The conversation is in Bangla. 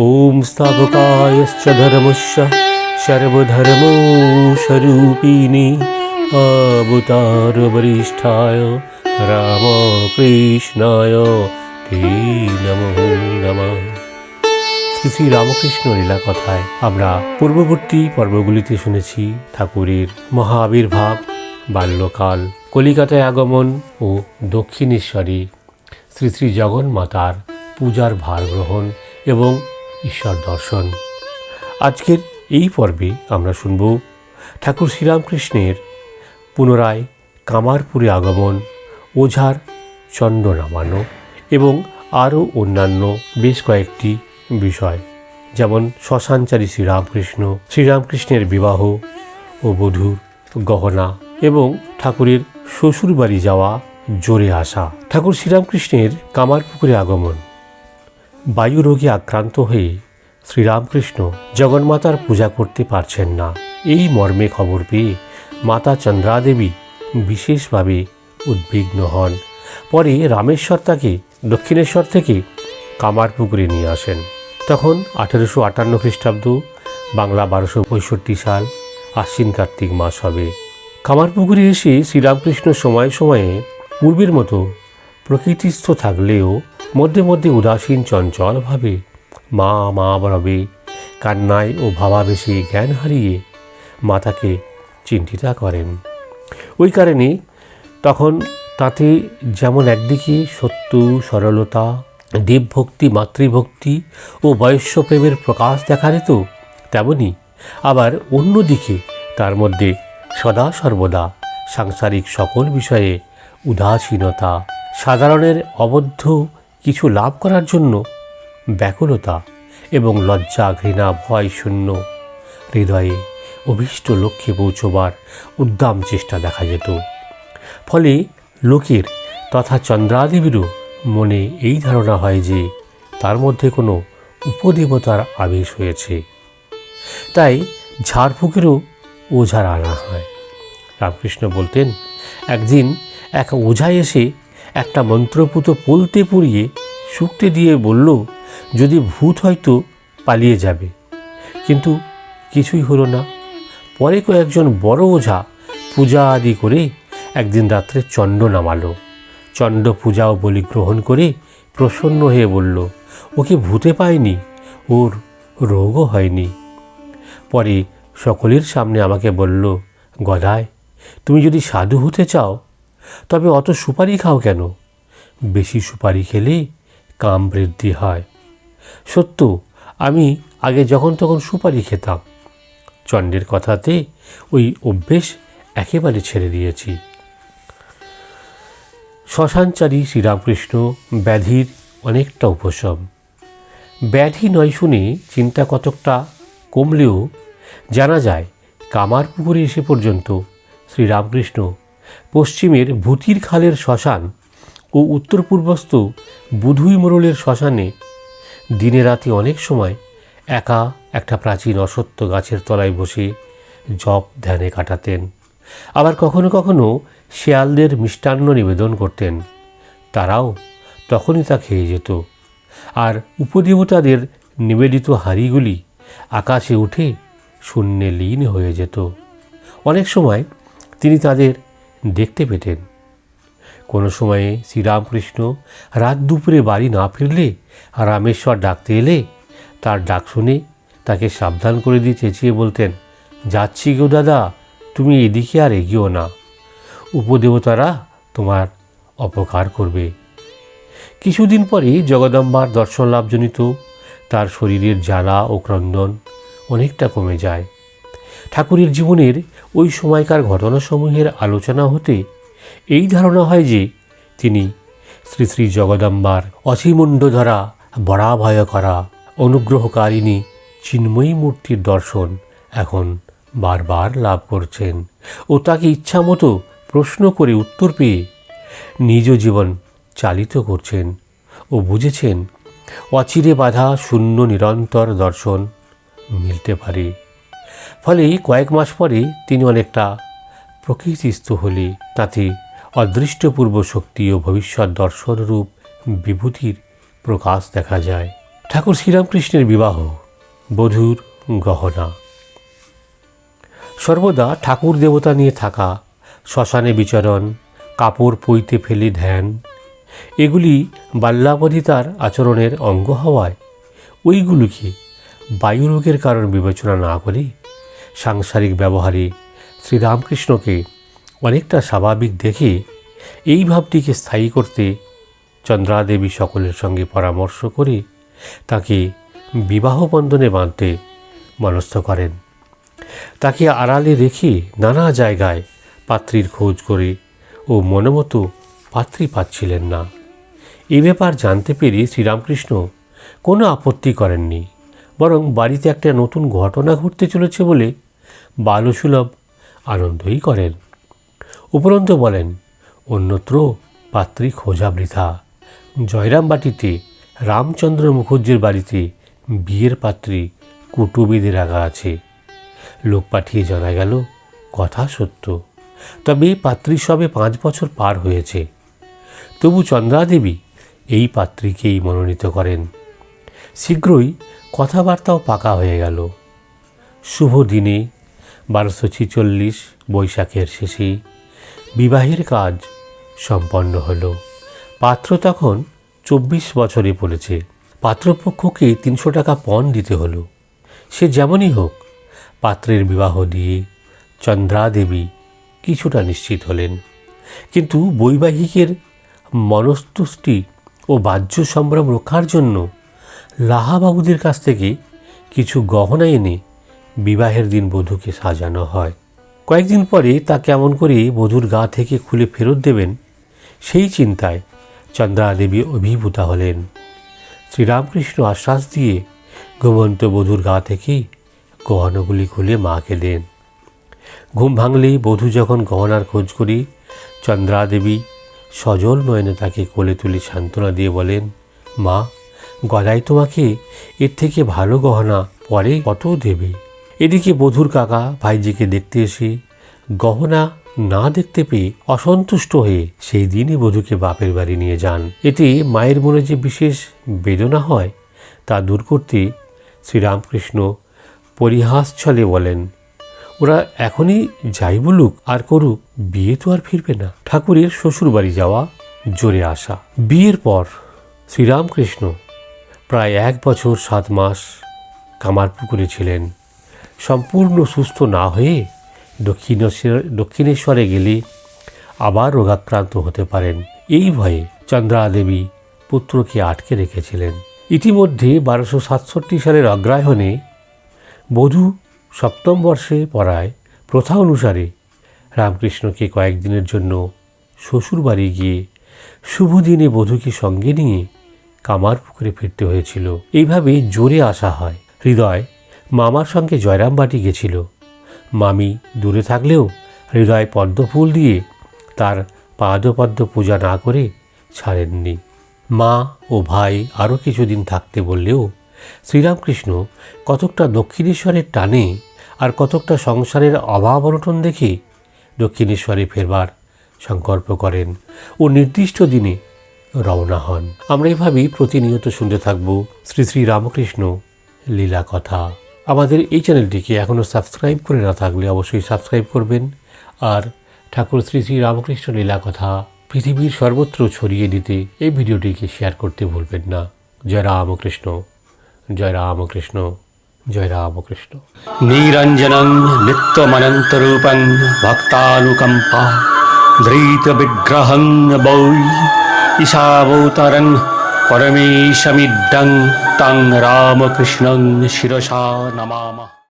ॐ स्थापकायश्च धर्मस्य सर्वधर्मस्वरूपिणि अवतारवरिष्ठाय রামকৃষ্ণায় তে নমো নমঃ শ্রী শ্রী রামকৃষ্ণ লীলা কথায় আমরা পূর্ববর্তী পর্বগুলিতে শুনেছি ঠাকুরের মহা আবির্ভাব বাল্যকাল কলিকাতায় আগমন ও দক্ষিণেশ্বরে শ্রী শ্রী জগন্মাতার পূজার ভার গ্রহণ এবং ঈশ্বর দর্শন। আজকের এই পর্বে আমরা শুনব ঠাকুর শ্রীরামকৃষ্ণের পুনরায় কামারপুরে আগমন, ওঝার চণ্ড নামানো এবং আরও অন্যান্য বেশ কয়েকটি বিষয়, যেমন শ্মশানচারী শ্রীরামকৃষ্ণ, শ্রীরামকৃষ্ণের বিবাহ ও বধূর গহনা এবং ঠাকুরের শ্বশুরবাড়ি যাওয়া জোরে আসা। ঠাকুর শ্রীরামকৃষ্ণের কামারপুকুরে আগমন। বায়ু রোগে আক্রান্ত হয়ে শ্রীরামকৃষ্ণ জগন্মাতার পূজা করতে পারছেন না। এই মর্মে খবর পেয়ে মাতা চন্দ্রাদেবী বিশেষভাবে উদ্বিগ্ন হন। পরে রামেশ্বর তাকে দক্ষিণেশ্বর থেকে কামারপুকুরে নিয়ে আসেন। তখন আঠেরোশো আটান্ন খ্রিস্টাব্দ, বাংলা বারোশো পঁয়ষট্টি সাল, আশ্বিন কার্তিক মাস হবে। কামারপুকুরে এসে শ্রীরামকৃষ্ণ সময়ে সময়ে পূর্বের মতো প্রকৃতিস্থ থাকলেও মধ্যে মধ্যে উদাসীন চঞ্চলভাবে মা মা রবে কান্নায় ও ভাবাবেশে জ্ঞান হারিয়ে মাতাকে চিন্তিতা করেন। ওই কারণে তখন তাতে যেমন একদিকে সত্য, সরলতা, দেবভক্তি, মাতৃভক্তি ও বয়স্য প্রেমের প্রকাশ দেখা যেত তেমনি আবার অন্যদিকে তার মধ্যে সদা সর্বদা সাংসারিক সকল বিষয়ে উদাসীনতা, সাধারণের অবদ্ধ কিছু লাভ করার জন্য ব্যাকুলতা এবং লজ্জা, ঘৃণা, ভয় শূন্য। হৃদয়ে অভীষ্ট লক্ষ্যে পৌঁছবার উদ্দাম চেষ্টা দেখা যেত। ফলে লোকের তথা চন্দ্রাদেবীরও মনে এই ধারণা হয় যে তার মধ্যে কোনো উপদেবতার আবেশ হয়েছে। তাই ঝাড়ফুঁকেরও ওঝার আনা হয়। রামকৃষ্ণ বলতেন, একদিন এক ওঝা এসে একটা মন্ত্রপুত পোলতে পুড়িয়ে শুকতে দিয়ে বলল, যদি ভূত হয়তো পালিয়ে যাবে। কিন্তু কিছুই হলো না। পরে কয়েকজন বড় ওঝা পূজা আদি করে একদিন রাত্রে চণ্ড নামালো। চণ্ড পূজা ও বলি গ্রহণ করে প্রসন্ন হয়ে বলল, ওকে ভূতে পায়নি ওর রোগও হয়নি। পরে সকলের সামনে আমাকে বলল গদায় তুমি যদি সাধু হতে চাও তবে অত সুপারি খাও কেন? বেশি সুপারি খেলে কাম বৃদ্ধি হয়। সত্য, আমি আগে যখন তখন সুপারি খেতাম। চণ্ডের কথাতে ওই অভ্যেস একেবারে ছেড়ে দিয়েছি। শ্মশানচারী শ্রীরামকৃষ্ণ ব্যাধির অনেকটা উপশম। ব্যাধি নয় শুনে চিন্তা কতকটা কমলেও জানা যায় কামারপুকুরে এসে পর্যন্ত শ্রীরামকৃষ্ণ পশ্চিমের ভূতির খালের শ্মশান ও উত্তর পূর্বস্থ বুধুই মোড়লের শ্মশানে দিনে রাতে অনেক সময় একা একটা প্রাচীন অসত্য গাছের তলায় বসে জপ ধ্যানে কাটাতেন। আবার কখনো কখনো শেয়ালদের মিষ্টান্ন নিবেদন করতেন। তারাও তখনই তা খেয়ে যেত। আর উপদেবতাদের নিবেদিত হাঁড়িগুলি আকাশে উঠে শূন্যে লীন হয়ে যেত। অনেক সময় তিনি তাদের দেখতে পেতেন। কোনো সময়ে শ্রীরামকৃষ্ণ রাত দুপুরে বাড়ি না ফিরলে রামেশ্বর ডাকতে এলে তার ডাক শুনে তাকে সাবধান করে দিয়ে চেঁচিয়ে বলতেন, যাচ্ছি গো দাদা, তুমি এদিকে আর এগিয়েও না। উপদেবতারা তোমার অপকার করবে। কিছুদিন পরে জগদম্বার দর্শন লাভজনিত, তার শরীরের জ্বালা ও ক্রন্দন অনেকটা কমে যায়। ঠাকুরের জীবনের ওই সময়কার ঘটনাসমূহের আলোচনা হতে এই ধারণা হয় যে তিনি শ্রী শ্রী জগদম্বার অসীমুণ্ড ধরা বরাভয় করা অনুগ্রহকারিণী চিন্ময়ী মূর্তির দর্শন এখন বারবার লাভ করছেন ও তাকে ইচ্ছামতো প্রশ্ন করে উত্তর পেয়ে নিজ জীবন চালিত করছেন ও বুঝেছেন অচিরে বাধা শূন্য নিরন্তর দর্শন মিলতে পারে। ফলে কয়েক মাস পরে তিনি অনেকটা প্রকৃতিস্থ হলে তাতে অদৃষ্টপূর্ব শক্তি ও ভবিষ্যৎ দর্শনরূপ বিভূতির প্রকাশ দেখা যায়। ঠাকুর শ্রীরামকৃষ্ণের বিবাহ, বধূর গহনা। সর্বদা ঠাকুর দেবতা নিয়ে থাকা শ্মশানে বিচরণ, কাপড় পইতে ফেলে ধ্যান, এগুলি বাল্যাবধি তার আচরণের অঙ্গ হওয়ায় ওইগুলোকে বায়ুরোগের কারণ বিবেচনা না করে সাংসারিক ব্যবহারে শ্রীরামকৃষ্ণকে অনেকটা স্বাভাবিক দেখে এই ভাবটিকে স্থায়ী করতে চন্দ্রাদেবী সকলের সঙ্গে পরামর্শ করে তাকে বিবাহ বন্ধনে বাঁধতে মনস্থ করেন। তাকে আড়ালে রেখে নানা জায়গায় পাত্রীর খোঁজ করে ও মনোমতো পাত্রী পাচ্ছিলেন না। এ ব্যাপার জানতে পেরে শ্রীরামকৃষ্ণ কোনো আপত্তি করেননি। বরং বাড়িতে একটা নতুন ঘটনা ঘটতে চলেছে বলে বালসুলভ আনন্দই করেন। উপরন্তু বলেন, অন্যত্র পাত্রী খোঁজা বৃথা। জয়রামবাটিতে রামচন্দ্র মুখর্জির বাড়িতে বিয়ের পাত্রী কুটুবিদে রাখা আছে। লোক পাঠিয়ে জানা গেল, কথা সত্য। তবে এই পাত্রী সবে পাঁচ বছর পার হয়েছে। তবু চন্দ্রাদেবী এই পাত্রীকেই মনোনীত করেন। শীঘ্রই কথাবার্তাও পাকা হয়ে গেল। শুভ দিনে, বারোশো ছিচল্লিশ বৈশাখের শেষে বিবাহের কাজ সম্পন্ন হলো। পাত্র তখন চব্বিশ বছরে পড়েছে। পাত্রপক্ষকে তিনশো টাকা পণ দিতে হলো। সে যেমনই হোক, পাত্রের বিবাহ দিয়ে চন্দ্রাদেবী কিছুটা নিশ্চিত হলেন। কিন্তু বৈবাহিকের মনস্তুষ্টি ও বাহ্য সম্ভ্রম রক্ষার জন্য লাহাবাবুদের কাছ থেকে কিছু গহনা এনে বিবাহের দিন বধূকে সাজানো হয়। কয়েকদিন পরে তা কেমন করে বধূর গা থেকে খুলে ফেরত দেবেন, সেই চিন্তায় চন্দ্রাদেবী অভিভূতা হলেন। শ্রীরামকৃষ্ণ আশ্বাস দিয়ে ঘুমন্ত বধূর গা থেকেই গহনাগুলি খুলে মাকে দেন। ঘুম ভাঙলেই বধূ যখন গহনার খোঁজ করি, চন্দ্রাদেবী সজল নয়নে তাকে কোলে তুলে সান্ত্বনা দিয়ে বলেন, মা গলায় তোমাকে এর থেকে ভালো গহনা পরে কত দেবে? এদিকে বধূর কাকা ভাইজিকে দেখতে এসে গহনা না দেখতে পেয়ে অসন্তুষ্ট হয়ে সেই দিনই বধূকে বাপের বাড়ি নিয়ে যান। এতে মায়ের মনে যে বিশেষ বেদনা হয়, তা দূর করতে শ্রীরামকৃষ্ণ পরিহাস ছলে বলেন, ওরা এখনই যাই বলুক, আর করুক বিয়ে তো আর ফিরবে না। ঠাকুরের শ্বশুর বাড়ি যাওয়া জোরে আসা। বিয়ের পর শ্রীরামকৃষ্ণ প্রায় এক বছর সাত মাস কামারপুকুরে ছিলেন। সম্পূর্ণ সুস্থ না হয়ে দক্ষিণেশ্বর দক্ষিণেশ্বরে গেলে আবার রোগাক্রান্ত হতে পারেন। এই ভয়ে চন্দ্রা দেবী পুত্রকে আটকে রেখেছিলেন। ইতিমধ্যে বারোশো সাতষট্টি সালের অগ্রায়ণে বধূ সপ্তম বর্ষে পড়ায়। প্রথা অনুসারে রামকৃষ্ণকে কয়েকদিনের জন্য শ্বশুরবাড়ি গিয়ে শুভ দিনে বধূকে সঙ্গে নিয়ে কামার পুকুরে ফিরতে হয়েছিল। এইভাবে জোরে আসা হয়। হৃদয় মামার সঙ্গে জয়রামবাটি গেছিল। মামি দূরে থাকলেও হৃদয় পদ্মফুল দিয়ে তার পাদপদ্ম পূজা না করে ছাড়েননি। মা ও ভাই আরও কিছুদিন থাকতে বললেও শ্রীরামকৃষ্ণ কতকটা দক্ষিণেশ্বরের টানে আর কতকটা সংসারের অভাব অনটন দেখে দক্ষিণেশ্বরে ফেরবার সংকল্প করেন ও নির্দিষ্ট দিনে রওনা হন। আমরা এভাবেই প্রতিনিয়ত শুনতে থাকব শ্রী শ্রী রামকৃষ্ণ লীলা কথা। আমাদের এই চ্যানেলটিকে এখনও সাবস্ক্রাইব করে না থাকলে অবশ্যই সাবস্ক্রাইব করবেন আর ঠাকুর শ্রী শ্রী রামকৃষ্ণ লীলা কথা পৃথিবীর সর্বত্র ছড়িয়ে দিতে এই ভিডিওটিকে শেয়ার করতে ভুলবেন না। জয় রামকৃষ্ণ জয় রামকৃষ্ণ জয় রামকৃষ্ণ। নিরঞ্জনং নিত্যমনন্তরূপং ভক্তানুকম্পা, ধৃতবিগ্রহং বৈ ঈশাবতারং পরমেশমিড্ডং তং রামকৃষ্ণং শিরসা নমামः।